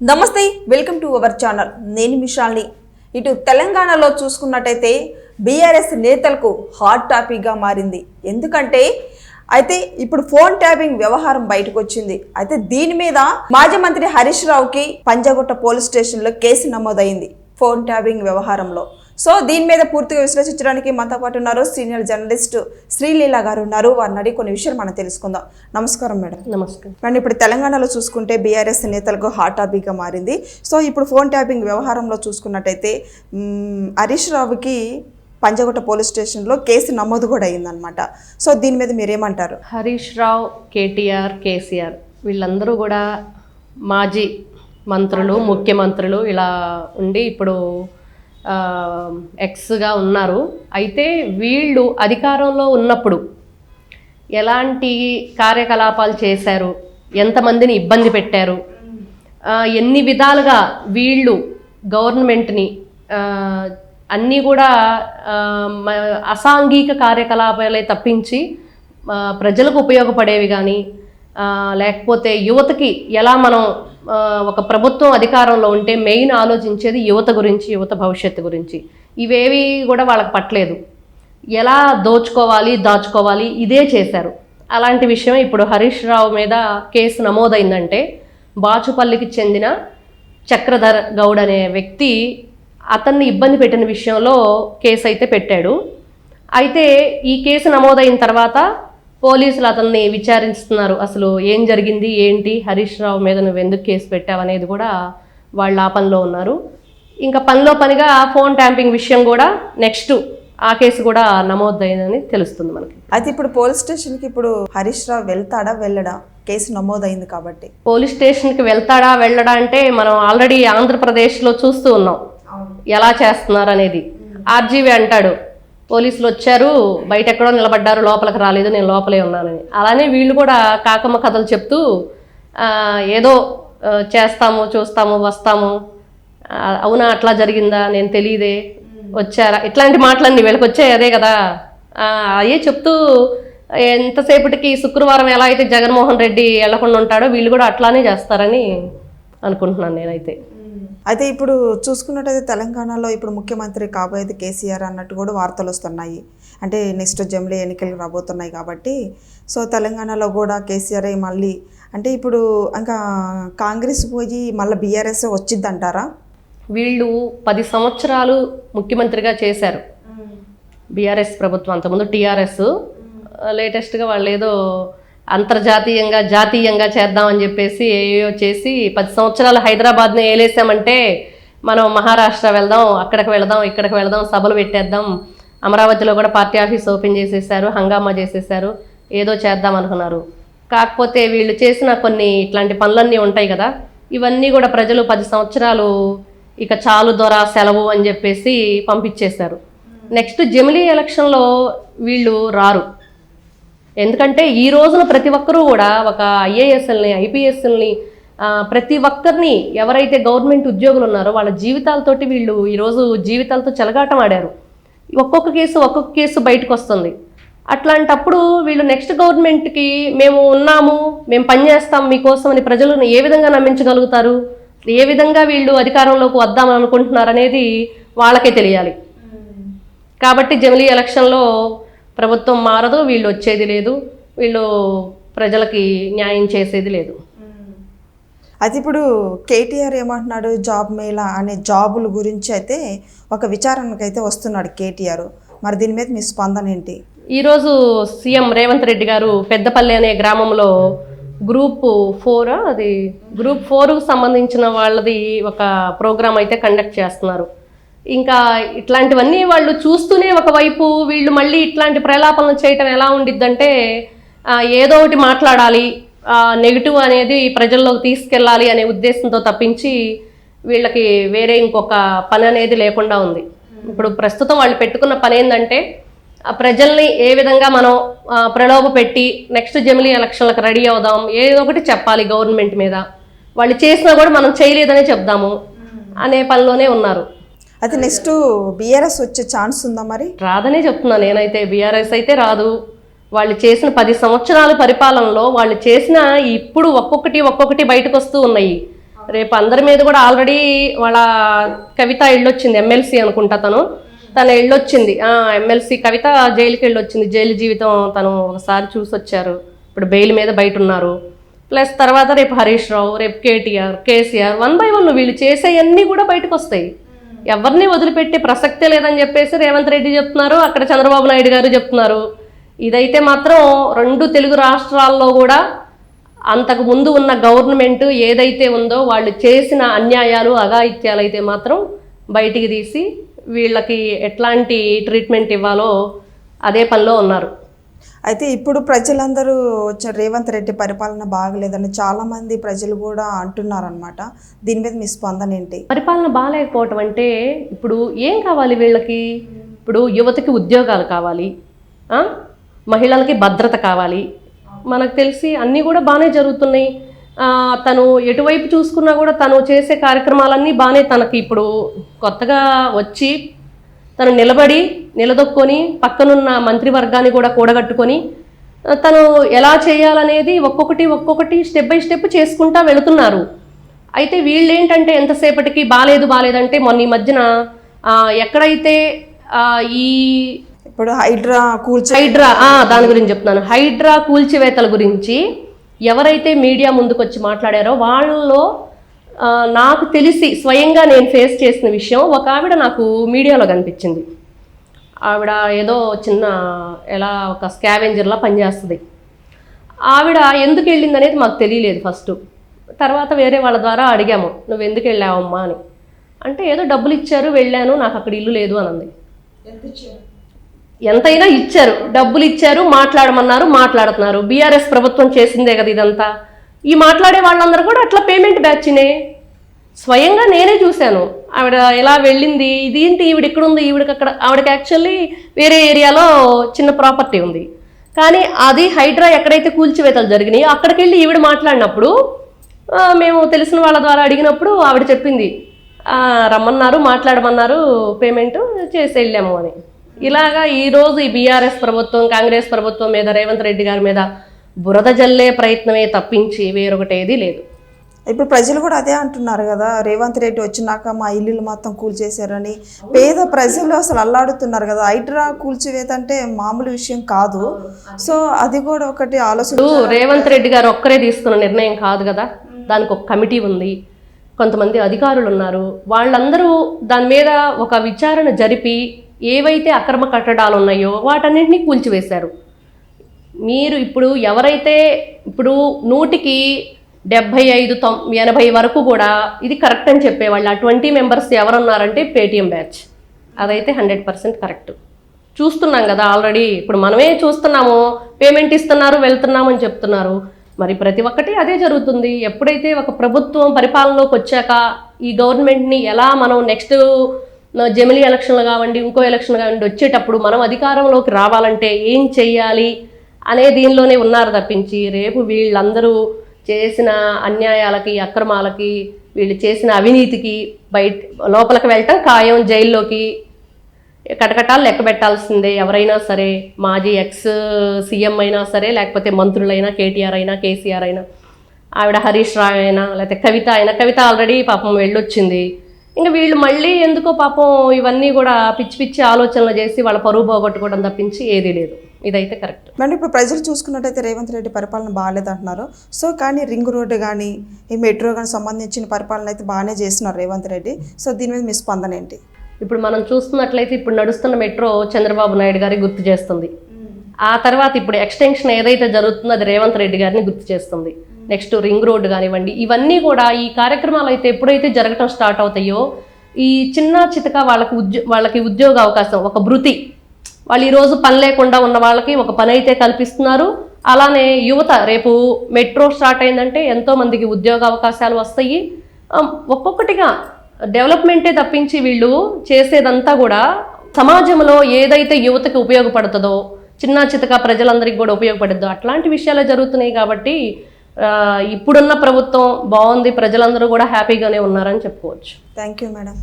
నమస్తే welcome to our channel. నేను మిషాల్ని ఇటు తెలంగాణలో చూసుకున్నట్టయితే బీఆర్ఎస్ నేతలకు హాట్ టాపిక్గా మారింది. ఎందుకంటే అయితే ఇప్పుడు ఫోన్ ట్యాపింగ్ వ్యవహారం బయటకు వచ్చింది అయితే దీని మీద మాజీ మంత్రి హరీష్ రావుకి పంజాగుట్ట పోలీస్ స్టేషన్లో కేసు నమోదైంది ఫోన్ ట్యాపింగ్ వ్యవహారంలో. సో దీని మీద పూర్తిగా విశ్లేషించడానికి మనతో పాటు ఉన్నారు సీనియర్ జర్నలిస్ట్ శ్రీలీల గారు ఉన్నారు. వారిని అడిగి కొన్ని విషయాలు మనం తెలుసుకుందాం. నమస్కారం మేడం. నమస్కారం. కానీ ఇప్పుడు తెలంగాణలో చూసుకుంటే బీఆర్ఎస్ నేతలకు హాట్ టాపిక్గా మారింది. సో ఇప్పుడు ఫోన్ ట్యాపింగ్ వ్యవహారంలో చూసుకున్నట్టయితే హరీష్ రావుకి పంజగుట్ట పోలీస్ స్టేషన్లో కేసు నమోదు కూడా అయిందనమాట సో దీని మీద మీరేమంటారు? హరీష్ రావు కేటీఆర్ కేసీఆర్ వీళ్ళందరూ కూడా మాజీ మంత్రులు ముఖ్యమంత్రులు ఇలా ఉండి ఇప్పుడు ఎక్స్గా ఉన్నారు. అయితే వీళ్ళు అధికారంలో ఉన్నప్పుడు ఎలాంటి కార్యకలాపాలు చేశారు? ఎంతమందిని ఇబ్బంది పెట్టారు? ఎన్ని విధాలుగా వీళ్ళు గవర్నమెంట్ని అన్నీ కూడా అసాంఘిక కార్యకలాపాలే తప్పించి ప్రజలకు ఉపయోగపడేవి కానీ లేకపోతే యువతకి ఎలా మనం ఒక ప్రభుత్వం అధికారంలో ఉంటే మెయిన్ ఆలోచించేది యువత గురించి యువత భవిష్యత్తు గురించి. ఇవేవి కూడా వాళ్ళకి పట్టలేదు. ఎలా దోచుకోవాలి దాచుకోవాలి ఇదే చేశారు. అలాంటి విషయం ఇప్పుడు హరీష్ రావు మీద కేసు నమోదైందంటే బాచుపల్లికి చెందిన చక్రధర్ గౌడ్ అనే వ్యక్తి అతన్ని ఇబ్బంది పెట్టిన విషయంలో కేసు అయితే పెట్టాడు. అయితే ఈ కేసు నమోదైన తర్వాత పోలీసులు అతన్ని విచారిస్తున్నారు. అసలు ఏం జరిగింది? ఏంటి? హరీష్ రావు మీద నువ్వు ఎందుకు కేసు పెట్టావు అనేది కూడా వాళ్ళు ఆ పనిలో ఉన్నారు. ఇంకా పనిలో పనిగా ఫోన్ ట్యాంపింగ్ విషయం కూడా నెక్స్ట్ ఆ కేసు కూడా నమోదైందని తెలుస్తుంది మనకి. అయితే ఇప్పుడు పోలీస్ స్టేషన్కి ఇప్పుడు హరీష్ రావు వెళ్తాడా వెళ్ళడా? కేసు నమోదైంది కాబట్టి. పోలీస్ స్టేషన్కి వెళ్తాడా వెళ్ళడా అంటే మనం ఆల్రెడీ ఆంధ్రప్రదేశ్లో చూస్తూ ఉన్నాం. ఎలా చేస్తున్నారు అనేది. ఆర్జీవి అంటాడు పోలీసులు వచ్చారు బయట ఎక్కడో నిలబడ్డారు లోపలికి రాలేదు నేను లోపలే ఉన్నానని. అలానే వీళ్ళు కూడా కాకమ్మ కథలు చెప్తూ ఏదో చేస్తాము చూస్తాము వస్తాము. అవునా అట్లా జరిగిందా నేను తెలియదే వచ్చారా? ఇట్లాంటి మాటలన్నీ వీళ్ళకి వచ్చాయి అదే కదా. అయ్యే చెప్తూ ఎంతసేపటికి శుక్రవారం ఎలా అయితే జగన్మోహన్ రెడ్డి వెళ్ళకుండా ఉంటాడో వీళ్ళు కూడా అట్లానే చేస్తారని అనుకుంటున్నాను నేనైతే. అయితే ఇప్పుడు చూసుకున్నట్టయితే తెలంగాణలో ఇప్పుడు ముఖ్యమంత్రి కాబోయేది కేసీఆర్ అన్నట్టు కూడా వార్తలు వస్తున్నాయి. అంటే నెక్స్ట్ జమిలీ ఎన్నికలు రాబోతున్నాయి కాబట్టి. సో తెలంగాణలో కూడా కేసీఆర్ మళ్ళీ అంటే ఇప్పుడు ఇంకా కాంగ్రెస్ పోయి మళ్ళీ బీఆర్ఎస్ వచ్చిద్దంటారా? వీళ్ళు పది సంవత్సరాలు ముఖ్యమంత్రిగా చేశారు. బీఆర్ఎస్ ప్రభుత్వం అంతకుముందు టీఆర్ఎస్. లేటెస్ట్గా వాళ్ళు ఏదో అంతర్జాతీయంగా జాతీయంగా చేద్దామని చెప్పేసి ఏయో చేసి పది సంవత్సరాలు హైదరాబాద్ని ఏలేసామంటే మనం మహారాష్ట్ర వెళ్దాం అక్కడికి వెళదాం ఇక్కడికి వెళదాం సభలు పెట్టేద్దాం. అమరావతిలో కూడా పార్టీ ఆఫీస్ ఓపెన్ చేసేసారు హంగామా చేసేసారు ఏదో చేద్దాం అనుకున్నారు. కాకపోతే వీళ్ళు చేసిన కొన్ని ఇట్లాంటి పనులన్నీ ఉంటాయి కదా ఇవన్నీ కూడా ప్రజలు పది సంవత్సరాలు ఇక చాలు దొర సెలవు అని చెప్పేసి పంపించేశారు. నెక్స్ట్ జమిలీ ఎలక్షన్లో వీళ్ళు రారు. ఎందుకంటే ఈ రోజున ప్రతి ఒక్కరూ కూడా ఒక ఐఏఎస్ఎల్ని ఐపీఎస్ఎల్ని ప్రతి ఒక్కరిని ఎవరైతే గవర్నమెంట్ ఉద్యోగులు ఉన్నారో వాళ్ళ జీవితాలతోటి వీళ్ళు ఈరోజు జీవితాలతో చెలగాటం ఆడారు. ఒక్కొక్క కేసు ఒక్కొక్క కేసు బయటకు వస్తుంది అట్లాంటప్పుడు వీళ్ళు నెక్స్ట్ గవర్నమెంట్కి మేము ఉన్నాము మేము పనిచేస్తాం మీకోసం అని ప్రజలను ఏ విధంగా నమ్మించగలుగుతారు? ఏ విధంగా వీళ్ళు అధికారంలోకి వద్దామని అనుకుంటున్నారు అనేది వాళ్ళకే తెలియాలి. కాబట్టి జమిలీ ఎలక్షన్లో ప్రభుత్వం మారదు వీళ్ళు వచ్చేది లేదు వీళ్ళు ప్రజలకి న్యాయం చేసేది లేదు. అయితే ఇప్పుడు కేటీఆర్ ఏమంటున్నాడు జాబ్ మేళా అనే జాబుల గురించి అయితే ఒక విచారణకు అయితే వస్తున్నాడు కేటీఆర్. మరి దీని మీద మీ స్పందన ఏంటి? ఈరోజు సీఎం రేవంత్ రెడ్డి గారు పెద్దపల్లి అనే గ్రామంలో గ్రూప్ ఫోర్ అది గ్రూప్ ఫోర్కు సంబంధించిన వాళ్ళది ఒక ప్రోగ్రామ్ అయితే కండక్ట్ చేస్తున్నారు. ఇంకా ఇట్లాంటివన్నీ వాళ్ళు చూస్తూనే ఒకవైపు వీళ్ళు మళ్ళీ ఇట్లాంటి ప్రలాపనలు చేయటం ఎలా ఉండిద్దంటే ఏదో ఒకటి మాట్లాడాలి నెగిటివ్ అనేది ప్రజల్లోకి తీసుకెళ్ళాలి అనే ఉద్దేశంతో తప్పించి వీళ్ళకి వేరే ఇంకొక పని అనేది లేకుండా ఉంది. ఇప్పుడు ప్రస్తుతం వాళ్ళు పెట్టుకున్న పని ఏంటంటే ఆ ప్రజల్ని ఏ విధంగా మనం ప్రలోభ పెట్టి నెక్స్ట్ జమిలీ ఎలక్షన్లకు రెడీ అవుదాం ఏదో ఒకటి చెప్పాలి గవర్నమెంట్ మీద. వాళ్ళు చేసినా కూడా మనం చేయలేదనే చెప్దాము అనే పనిలోనే ఉన్నారు. అయితే నెక్స్ట్ బీఆర్ఎస్ వచ్చే ఛాన్స్ ఉందా మరి? రాదనే చెప్తున్నాను నేనైతే. బీఆర్ఎస్ అయితే రాదు. వాళ్ళు చేసిన పది సంవత్సరాల పరిపాలనలో వాళ్ళు చేసిన ఇప్పుడు ఒక్కొక్కటి ఒక్కొక్కటి బయటకు వస్తూ ఉన్నాయి. రేపు అందరి మీద కూడా ఆల్రెడీ వాళ్ళ కవిత వెళ్ళొచ్చింది ఎమ్మెల్సీ అనుకుంటా తను. తను వెళ్ళొచ్చింది ఎమ్మెల్సీ కవిత జైలుకి వెళ్ళొచ్చింది జైలు జీవితం తను ఒకసారి చూసి వచ్చారు ఇప్పుడు బెయిల్ మీద బయట ఉన్నారు ప్లస్ తర్వాత రేపు హరీష్ రావు రేపు KTR KCR one by one వీళ్ళు చేసేవన్నీ కూడా బయటకు వస్తాయి. ఎవరిని వదిలిపెట్టే ప్రసక్తే లేదని చెప్పేసి రేవంత్ రెడ్డి చెప్తున్నారు అక్కడ చంద్రబాబు నాయుడు గారు చెప్తున్నారు. ఇదైతే మాత్రం రెండు తెలుగు రాష్ట్రాల్లో కూడా అంతకు ముందు ఉన్న గవర్నమెంట్ ఏదైతే ఉందో వాళ్ళు చేసిన అన్యాయాలు అఘాయిత్యాలు అయితే మాత్రం బయటికి తీసి వీళ్ళకి ఎట్లాంటి ట్రీట్మెంట్ ఇవ్వాలో అదే పనిలో ఉన్నారు. అయితే ఇప్పుడు ప్రజలందరూ వచ్చే రేవంత్ రెడ్డి పరిపాలన బాగలేదని చాలా మంది ప్రజలు కూడా అంటున్నారనమాట దీని మీద మీ స్పందన ఏంటి? పరిపాలన బాగాలేకపోవటం అంటే ఇప్పుడు ఏం కావాలి వీళ్ళకి? ఇప్పుడు యువతకి ఉద్యోగాలు కావాలి మహిళలకి భద్రత కావాలి. మనకు తెలిసి అన్నీ కూడా బాగానే జరుగుతున్నాయి. తను ఎటువైపు చూసుకున్నా కూడా తను చేసే కార్యక్రమాలన్నీ బాగానే తనకి ఇప్పుడు కొత్తగా వచ్చి తను నిలబడి నిలదొక్కొని పక్కనున్న మంత్రివర్గాన్ని కూడా కూడగట్టుకొని తను ఎలా చేయాలనేది ఒక్కొక్కటి ఒక్కొక్కటి స్టెప్ బై స్టెప్ చేసుకుంటా వెళుతున్నారు. అయితే వీళ్ళు ఏంటంటే ఎంతసేపటికి బాలేదు బాలేదంటే మొన్న ఈ మధ్యన ఎక్కడైతే ఈ ఇప్పుడు హైడ్రా కూల్చే హైడ్రా దాని గురించి చెప్తున్నాను. హైడ్రా కూల్చివేతల గురించి ఎవరైతే మీడియా ముందుకు వచ్చి మాట్లాడారో వాళ్ళలో నాకు తెలిసి స్వయంగా నేను ఫేస్ చేసిన విషయం ఒక ఆవిడ నాకు మీడియాలో కనిపించింది. ఆవిడ ఏదో చిన్న ఎలా ఒక స్కావెంజర్లా పనిచేస్తుంది. ఆవిడ ఎందుకు వెళ్ళింది అనేది మాకు తెలియలేదు ఫస్ట్ తర్వాత వేరే వాళ్ళ ద్వారా అడిగాము నువ్వు ఎందుకు వెళ్ళావమ్మా? అని. అంటే ఏదో డబ్బులు ఇచ్చారు వెళ్ళాను నాకు అక్కడ ఇల్లు లేదు అని అంది. ఎంతైనా ఇచ్చారు డబ్బులు ఇచ్చారు మాట్లాడమన్నారు మాట్లాడుతున్నారు. బీఆర్ఎస్ ప్రభుత్వం చేసిందే కదా ఇదంతా. ఈ మాట్లాడే వాళ్ళందరూ కూడా అట్లా పేమెంట్ బ్యాచ్నే. స్వయంగా నేనే చూశాను. ఆవిడ ఎలా వెళ్ళింది ఇదేంటి ఈవిడ ఇక్కడ ఉంది ఈవిడకి అక్కడ ఆవిడకి యాక్చువల్లీ వేరే ఏరియాలో చిన్న ప్రాపర్టీ ఉంది. కానీ అది హైడ్రా ఎక్కడైతే కూల్చివేతలు జరిగినాయో అక్కడికి వెళ్ళి ఈవిడ మాట్లాడినప్పుడు మేము తెలిసిన వాళ్ళ ద్వారా అడిగినప్పుడు ఆవిడ చెప్పింది రమ్మన్నారు మాట్లాడమన్నారు పేమెంట్ చేసి వెళ్ళాము అని. ఇలాగా ఈరోజు ఈ బీఆర్ఎస్ ప్రభుత్వం కాంగ్రెస్ ప్రభుత్వం మీద రేవంత్ రెడ్డి గారి మీద బురద జల్లే ప్రయత్నమే తప్పించి వేరొకటి ఏదీ లేదు. ఇప్పుడు ప్రజలు కూడా అదే అంటున్నారు కదా రేవంత్ రెడ్డి వచ్చినాక మా ఇల్లులు మొత్తం కూల్చేశారని. పేద ప్రజలు అసలు అల్లాడుతున్నారు కదా హైడ్రా కూల్చివేత అంటే మామూలు విషయం కాదు. సో అది కూడా ఒకటి ఆలోచన రేవంత్ రెడ్డి గారు ఒక్కరే తీసుకున్న నిర్ణయం కాదు కదా దానికి ఒక కమిటీ ఉంది కొంతమంది అధికారులు ఉన్నారు. వాళ్ళందరూ దాని మీద ఒక విచారణ జరిపి ఏవైతే అక్రమ కట్టడాలు ఉన్నాయో వాటన్నింటినీ కూల్చివేశారు. మీరు ఇప్పుడు ఎవరైతే ఇప్పుడు నూటికి డెబ్భై ఐదు తొం ఎనభై వరకు కూడా ఇది కరెక్ట్ అని చెప్పేవాళ్ళు. ఆ ట్వంటీ మెంబర్స్ ఎవరున్నారంటే పేటిఎం బ్యాచ్. అదైతే హండ్రెడ్ పర్సెంట్ కరెక్ట్. చూస్తున్నాం కదా ఆల్రెడీ. ఇప్పుడు మనమే చూస్తున్నాము. పేమెంట్ ఇస్తున్నారు వెళ్తున్నాము అని చెప్తున్నారు. మరి ప్రతి ఒక్కటి అదే జరుగుతుంది. ఎప్పుడైతే ఒక ప్రభుత్వం పరిపాలనలోకి వచ్చాక ఈ గవర్నమెంట్ని ఎలా మనం నెక్స్ట్ జమిలీ ఎలక్షన్లు కావండి ఇంకో ఎలక్షన్ కావండి వచ్చేటప్పుడు మనం అధికారంలోకి రావాలంటే ఏం చెయ్యాలి? అనే దీనిలోనే ఉన్నారు తప్పించి రేపు వీళ్ళందరూ చేసిన అన్యాయాలకి అక్రమాలకి వీళ్ళు చేసిన అవినీతికి బయట లోపలికి వెళ్ళటం ఖాయం జైల్లోకి కటకటాలు లెక్క పెట్టాల్సిందే. ఎవరైనా సరే మాజీ ఎక్స్ సీఎం అయినా సరే లేకపోతే మంత్రులైనా కేటీఆర్ అయినా కేసీఆర్ అయినా ఆవిడ హరీష్ రావు అయినా లేకపోతే కవిత అయినా కవిత ఆల్రెడీ పాపం వెళ్ళొచ్చింది. ఇంకా వీళ్ళు మళ్ళీ ఎందుకో పాపం ఇవన్నీ కూడా పిచ్చి పిచ్చి ఆలోచనలు చేసి వాళ్ళ పరువు పోగొట్టుకోవడం తప్పించి ఏదీ లేదు. ఇదైతే కరెక్ట్. మేడం ఇప్పుడు ప్రజలు చూసుకున్నట్టయితే రేవంత్ రెడ్డి పరిపాలన బాగాలేదు అంటున్నారు సో కానీ రింగ్ రోడ్డు కానీ ఈ మెట్రో కానీ సంబంధించిన పరిపాలన అయితే బాగానే చేస్తున్నారు రేవంత్ రెడ్డి. సో దీని మీద మీ స్పందన ఏంటి? ఇప్పుడు మనం చూస్తున్నట్లయితే ఇప్పుడు నడుస్తున్న మెట్రో చంద్రబాబు నాయుడు గారి గుర్తు చేస్తుంది. ఆ తర్వాత ఇప్పుడు ఎక్స్టెన్షన్ ఏదైతే జరుగుతుందో అది రేవంత్ రెడ్డి గారిని గుర్తు చేస్తుంది. నెక్స్ట్ రింగ్ రోడ్డు కానివ్వండి ఇవన్నీ కూడా ఈ కార్యక్రమాలు అయితే ఎప్పుడైతే జరగటం స్టార్ట్ అవుతాయో ఈ చిన్న చితక వాళ్ళకి ఉద్యో వాళ్ళకి ఉద్యోగ అవకాశం ఒక భృతి వాళ్ళు ఈరోజు పని లేకుండా ఉన్న వాళ్ళకి ఒక పని అయితే కల్పిస్తున్నారు. అలానే యువత రేపు మెట్రో స్టార్ట్ అయిందంటే ఎంతోమందికి ఉద్యోగ అవకాశాలు వస్తాయి. ఒక్కొక్కటిగా డెవలప్మెంటే తప్పించి వీళ్ళు చేసేదంతా కూడా సమాజంలో ఏదైతే యువతకి ఉపయోగపడుతుందో చిన్న చితక ప్రజలందరికీ కూడా ఉపయోగపడుద్దో అట్లాంటి విషయాలే జరుగుతున్నాయి కాబట్టి ఇప్పుడున్న ప్రభుత్వం బాగుంది ప్రజలందరూ కూడా హ్యాపీగానే ఉన్నారని చెప్పుకోవచ్చు. Thank you madam.